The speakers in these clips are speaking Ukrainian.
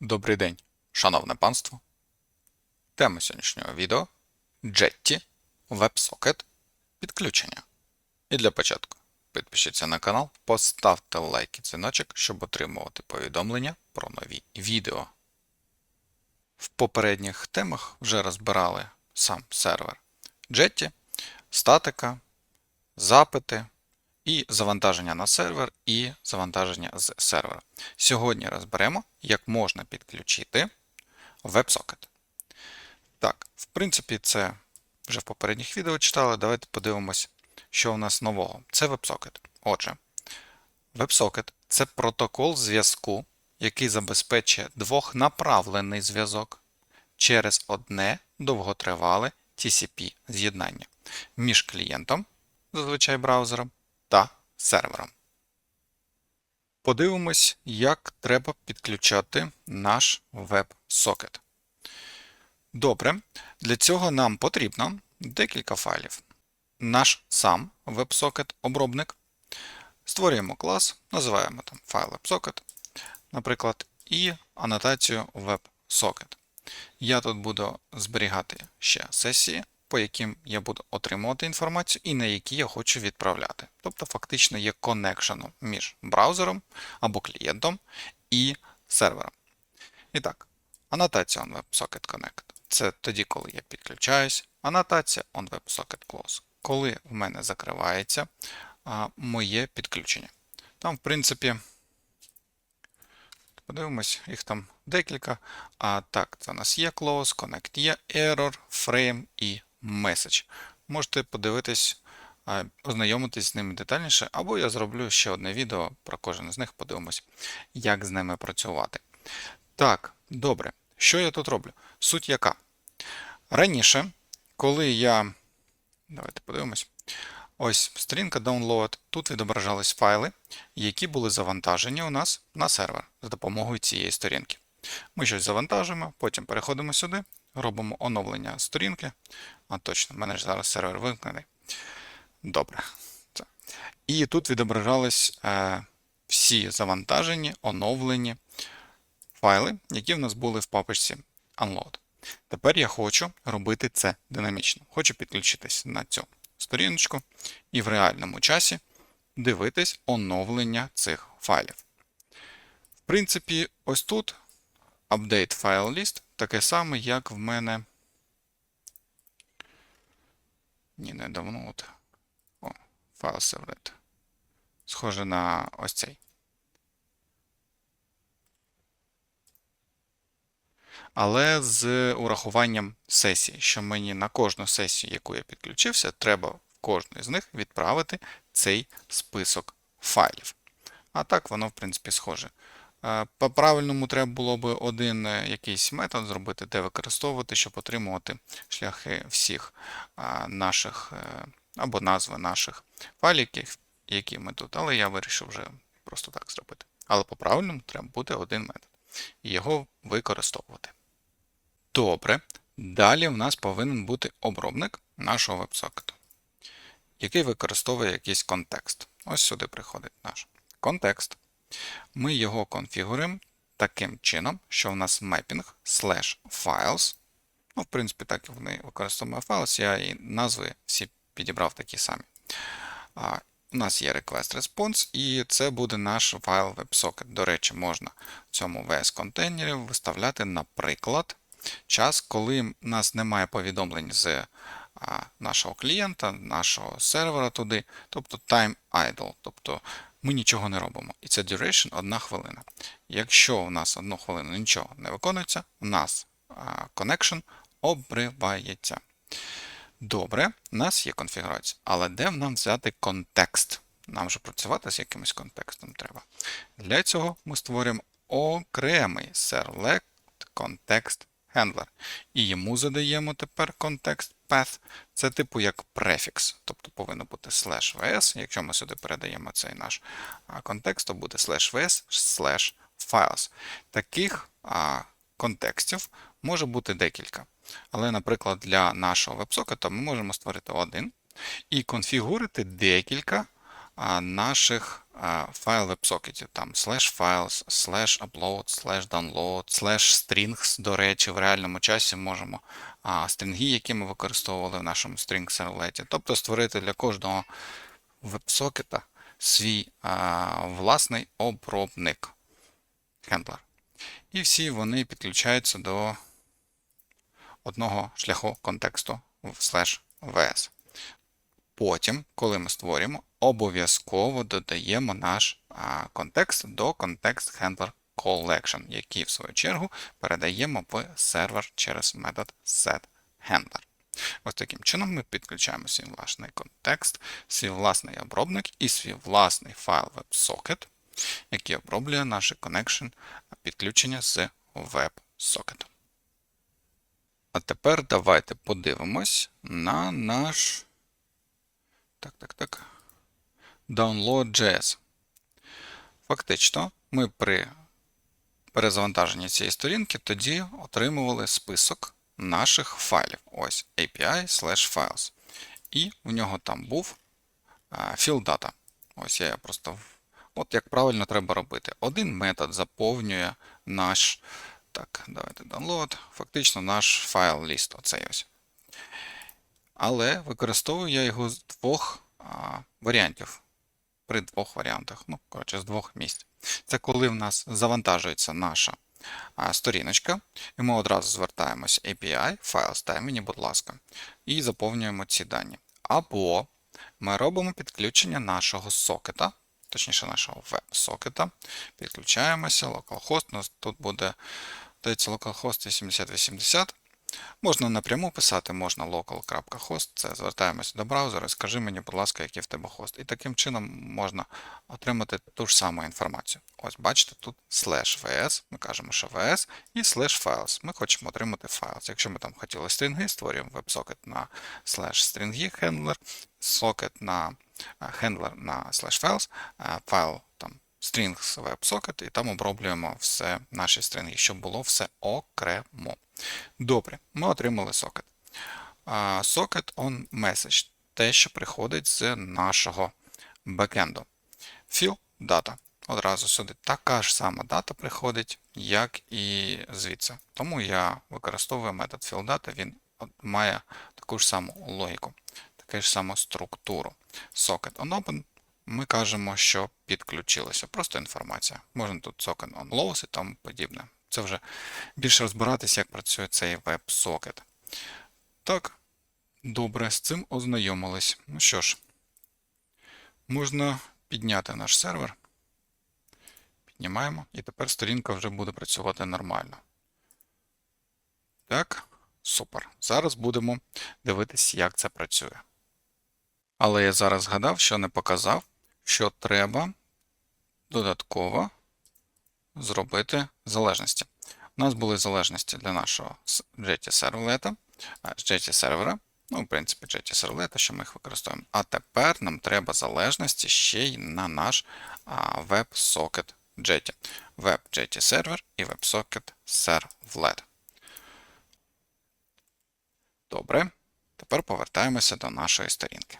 Добрий день, шановне панство. Тема сьогоднішнього відео Jetty WebSocket підключення. І для початку підпишіться на канал, поставте лайк і дзвіночок, щоб отримувати повідомлення про нові відео. В попередніх темах вже розбирали сам сервер Jetty, статика, запити і завантаження на сервер і завантаження з сервера. Сьогодні розберемо, як можна підключити WebSocket. Так, в принципі, це вже в попередніх відео читали. Давайте подивимось, що у нас нового. Це WebSocket. Отже, WebSocket це протокол зв'язку, який забезпечує двохнаправлений зв'язок через одне довготривале TCP з'єднання між клієнтом, зазвичай браузером, та сервером. Подивимось, як треба підключати наш WebSocket. Добре, для цього нам потрібно декілька файлів. Наш сам WebSocket-обробник. Створюємо клас, називаємо там файл WebSocket, наприклад, і анотацію WebSocket. Я тут буду зберігати ще сесії, по яким я буду отримувати інформацію і на які я хочу відправляти. Тобто, фактично є коннекшеном між браузером або клієнтом і сервером. І так, анотація OnWebSocket Connect. Це тоді, коли я підключаюсь. Анотація OnWebSocket Close. Коли в мене закривається а, моє підключення. Там, в принципі, подивимось, їх там декілька. А так, це у нас є Close, Connect є Error, Frame і Message. Можете подивитись, ознайомитись з ними детальніше, або я зроблю ще одне відео про кожен з них, подивимось, як з ними працювати. Так, добре. Що я тут роблю? Суть яка? Раніше, коли я. Давайте подивимось. Ось сторінка Download. Тут відображались файли, які були завантажені у нас на сервер за допомогою цієї сторінки. Ми щось завантажуємо, потім переходимо сюди, робимо оновлення сторінки. А точно, в мене ж зараз сервер вимкнений. Добре. І тут відображались е, всі завантажені, оновлені файли, які в нас були в папочці Unload. Тепер я хочу робити це динамічно. Хочу підключитись на цю сторіночку і в реальному часі дивитись оновлення цих файлів. В принципі, ось тут update file list таке саме, як в мене. Ні, не давно. От. О, файл servlet. Схоже на ось цей. Але з урахуванням сесії, що мені на кожну сесію, яку я підключився, треба в кожну з них відправити цей список файлів. А так воно, в принципі, схоже. Е, По-правильному треба було б один е, якийсь метод зробити, де використовувати, щоб отримувати шляхи всіх наших або назви наших файлів, які ми тут. Але я вирішив вже просто так зробити. Але по-правильному треба буде один метод і його використовувати. Добре. Далі в нас повинен бути обробник нашого веб-сокету, який використовує якийсь контекст. Ось сюди приходить наш контекст. Ми його конфігуруємо таким чином, що в нас mapping slash files. Ну, в принципі, так вони використовуємо files, я і назви всі підібрав такі самі. А, У нас є request response, і це буде наш файл WebSocket. До речі, можна в цьому VS контейнері виставляти, наприклад, час, коли в нас немає повідомлень з нашого клієнта, нашого сервера туди, тобто time idle. тобто ми нічого не робимо. І це duration 1 хвилина. Якщо у нас одну хвилину нічого не виконується, у нас connection обривається. Добре, у нас є конфігурація. Але де нам взяти контекст? Нам же працювати з якимось контекстом треба. Для цього ми створюємо окремий select context handler. І йому задаємо тепер контекст path. Це типу як префікс, тобто повинно бути slash vs. Якщо ми сюди передаємо цей наш контекст, то буде slash vs slash files. Таких контекстів може бути декілька. Але, наприклад, для нашого веб-сокета ми можемо створити один і конфігурити декілька а, наших файл WebSocket, там slash files, slash upload, slash download, slash strings, до речі, в реальному часі можемо а, стрінги, які ми використовували в нашому string сервлеті. Тобто створити для кожного WebSocket свій а, власний обробник хендлер. І всі вони підключаються до одного шляху контексту в slash vs. Потім, коли ми створюємо, обов'язково додаємо наш контекст до контекст handler collection, який, в свою чергу, передаємо в сервер через метод setHandler. Ось таким чином ми підключаємо свій власний контекст, свій власний обробник і свій власний файл WebSocket, який оброблює наше connection підключення з WebSocket. А тепер давайте подивимось на наш. Так, так, так. Download.js. Фактично, ми при перезавантаженні цієї сторінки тоді отримували список наших файлів. Ось API files. І в нього там був field data. Ось я просто. От як правильно треба робити. Один метод заповнює наш. Так, давайте download. Фактично наш файл ліст. Оцей ось. Але використовую я його з двох а, варіантів. При двох варіантах. Ну, коротше, з двох місць. Це коли в нас завантажується наша сторіночка, і ми одразу звертаємось API, файл ставимо мені, будь ласка, і заповнюємо ці дані. Або ми робимо підключення нашого сокета, точніше, нашого веб-сокета. Підключаємося, localhost, у нас тут буде здається, localhost 8080. Можна напряму писати, можна local.host, це звертаємося до браузера, скажи мені, будь ласка, який в тебе хост. І таким чином можна отримати ту ж саму інформацію. Ось бачите, тут slash vs, ми кажемо, що vs, і slash files. Ми хочемо отримати files. Якщо ми там хотіли стрінги, створюємо WebSocket на slash стрінги handler, socket на handler на slash files, файл там strings WebSocket, і там оброблюємо все наші стрінги, щоб було все окремо. Добре, ми отримали сокет. Socket on message те, що приходить з нашого бекенду. Fill data. Одразу сюди така ж сама дата приходить, як і звідси. Тому я використовую метод fillData, він має таку ж саму логіку, таку ж саму структуру. Socket on open ми кажемо, що підключилося. Просто інформація. Можна тут socket on close і тому подібне. Це вже більше розбиратися, як працює цей веб-сокет. Так, добре, з цим ознайомились. Ну що ж, можна підняти наш сервер. Піднімаємо, і тепер сторінка вже буде працювати нормально. Так, супер. Зараз будемо дивитися, як це працює. Але я зараз згадав, що не показав, що треба додатково зробити залежності. У нас були залежності для нашого Jetty сервлета, Jetty сервера, ну, в принципі, Jetty сервлета, що ми їх використовуємо. А тепер нам треба залежності ще й на наш WebSocket Jetty. Web Jetty сервер і WebSocket Servlet. Добре. Тепер повертаємося до нашої сторінки.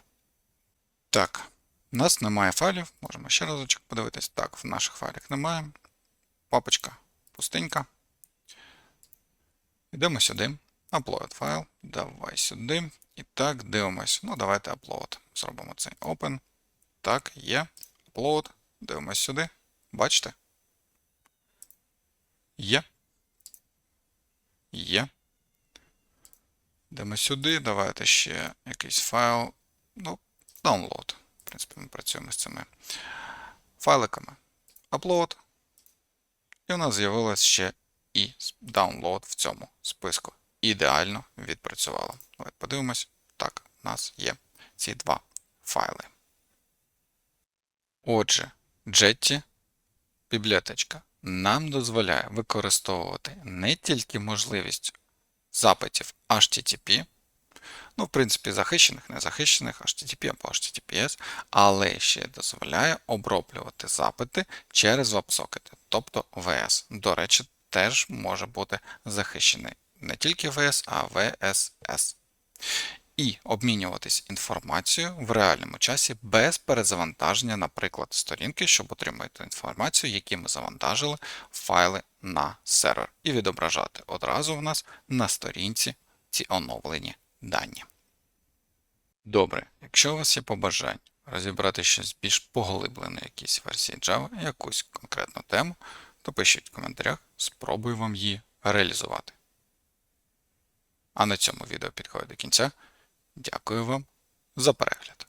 Так, у нас немає файлів. Можемо ще разочок подивитись. Так, в наших файлах немає папочка пустенька. Йдемо сюди. Upload файл. Давай сюди. І так, дивимось. Ну, давайте upload. Зробимо цей open. Так, є. Upload. Дивимось сюди. Бачите? Є. Є. Йдемо сюди. Давайте ще якийсь файл. Ну, download. В принципі, ми працюємо з цими файликами. Upload. І у нас з'явилось ще і download в цьому списку. Ідеально відпрацювало. Давайте подивимось. Так, у нас є ці два файли. Отже, Jetty бібліотечка нам дозволяє використовувати не тільки можливість запитів HTTP, ну, в принципі, захищених, незахищених, HTTP або HTTPS, але ще дозволяє оброблювати запити через WebSocket, тобто VS. До речі, теж може бути захищений не тільки VS, а VSS. і обмінюватись інформацією в реальному часі без перезавантаження, наприклад, сторінки, щоб отримати інформацію, які ми завантажили файли на сервер, і відображати одразу в нас на сторінці ці оновлені дані. Добре, якщо у вас є побажання розібрати щось більш поглиблене якісь версії Java, якусь конкретну тему, то пишіть в коментарях, спробую вам її реалізувати. А на цьому відео підходить до кінця. Дякую вам за перегляд.